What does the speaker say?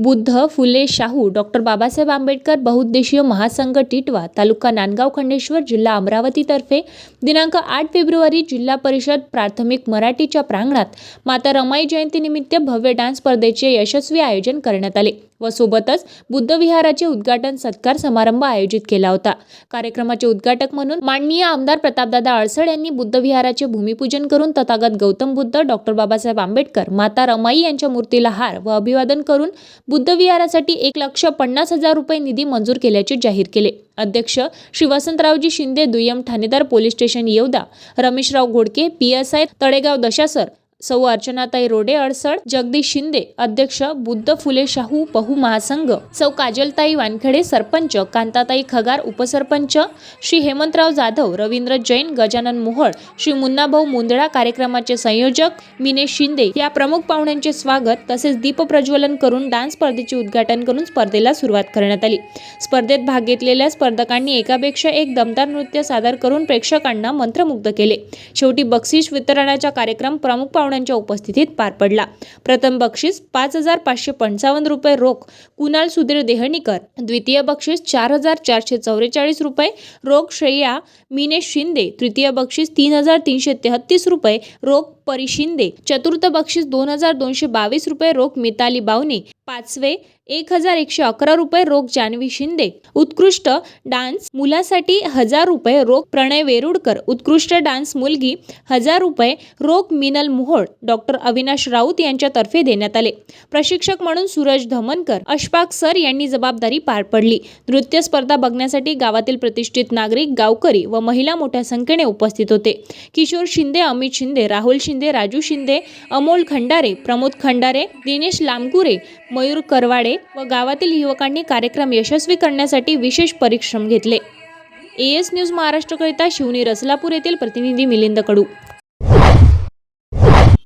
Buddha Phule Shahu doctor Babasaheb Ambedkar बहुउद्देशीय महासंघ टिटवा तालुका नांदगाव खंडेश्वर जिल्हा अमरावतीतर्फे दिनांक आठ फेब्रुवारी जिल्हा परिषद प्राथमिक मराठीच्या प्रांगणात माता रमाई जयंतीनिमित्त भव्य डान्स स्पर्धेचे यशस्वी आयोजन करण्यात आले व सोबतच बुद्ध विहाराचे उद्घाटन सत्कार समारंभ आयोजित केला होता. कार्यक्रमाचे उद्घाटक म्हणून माननीय आमदार प्रतापदादा अडसड यांनी बुद्ध विहाराचे भूमिपूजन करून तथागत गौतम बुद्ध डॉक्टर बाबासाहेब आंबेडकर माता रमाई यांच्या मूर्तीला हार व अभिवादन करून बुद्ध विहारासाठी एक लक्ष पन्नास हजार रुपये निधी मंजूर केल्याचे जाहीर केले. अध्यक्ष श्री वसंतरावजी शिंदे दुय्यम ठाणेदार police station Yevda Rameshrao Ghodke P S I Talegaon Dashasar सौ अर्चनाताई रोडे अडसड जगदीश शिंदे अध्यक्ष बुद्ध फुले शाहू बहु महासंघ सौ काजलताई वानखेडे सरपंच कांताताई खगार उपसरपंच श्री हेमंतराव जाधव रवींद्र जैन गजानन मोहोळ श्री मुन्नाभाऊ मुंदडा कार्यक्रमाचे संयोजक मिनेश शिंदे या प्रमुख पाहुण्यांचे स्वागत तसेच दीप प्रज्वलन करून डान्स स्पर्धेचे उद्घाटन करून स्पर्धेला सुरुवात करण्यात आली. स्पर्धेत भाग घेतलेल्या स्पर्धकांनी एकापेक्षा एक दमदार नृत्य सादर करून प्रेक्षकांना मंत्रमुग्ध केले. शेवटी बक्षीस वितरणाचा कार्यक्रम प्रमुख पाहुण्यांच्या उपस्थितीत पार पडला. प्रथम बक्षीस पाच हजार पाचशे पंचावन्न रुपये रोख कुणाल सुधीर देहणीकर. द्वितीय बक्षीस चार हजार चारशे चौवेचाळीस रुपये रोख श्रेया मिनेश शिंदे. तृतीय बक्षीस तीन हजार तीनशे तेहतीस रुपये रोख परी शिंदे. चतुर्थ बक्षीस दोन हजार दोनशे बावीस रुपये रोख मिताली बावने. पाचवे एक हजार एकशे अकरा रुपये रोख जान्हवी शिंदे. उत्कृष्ट डान्स मुलासाठी हजार रुपये रोख प्रणय वेरुडकर. उत्कृष्ट डान्स मुलगी हजार रुपये रोख मिनल मोहोळ. डॉक्टर अविनाश राऊत यांच्यातर्फे देण्यात आले. प्रशिक्षक म्हणून सूरज धमनकर अशफाक सर यांनी जबाबदारी पार पडली. नृत्य स्पर्धा बघण्यासाठी गावातील प्रतिष्ठित नागरिक गावकरी व महिला मोठ्या संख्येने उपस्थित होते. किशोर शिंदे अमित शिंदे राहुल शिंदे राजू शिंदे अमोल खंडारे प्रमोद खंडारे दिनेश लामकुरे मयूर करवाडे व गावातील युवकांनी कार्यक्रम यशस्वी करण्यासाठी विशेष परिश्रम घेतले. ए एस न्यूज महाराष्ट्रकरिता शिवनी रसलापूर येथील प्रतिनिधी मिलिंद कडू.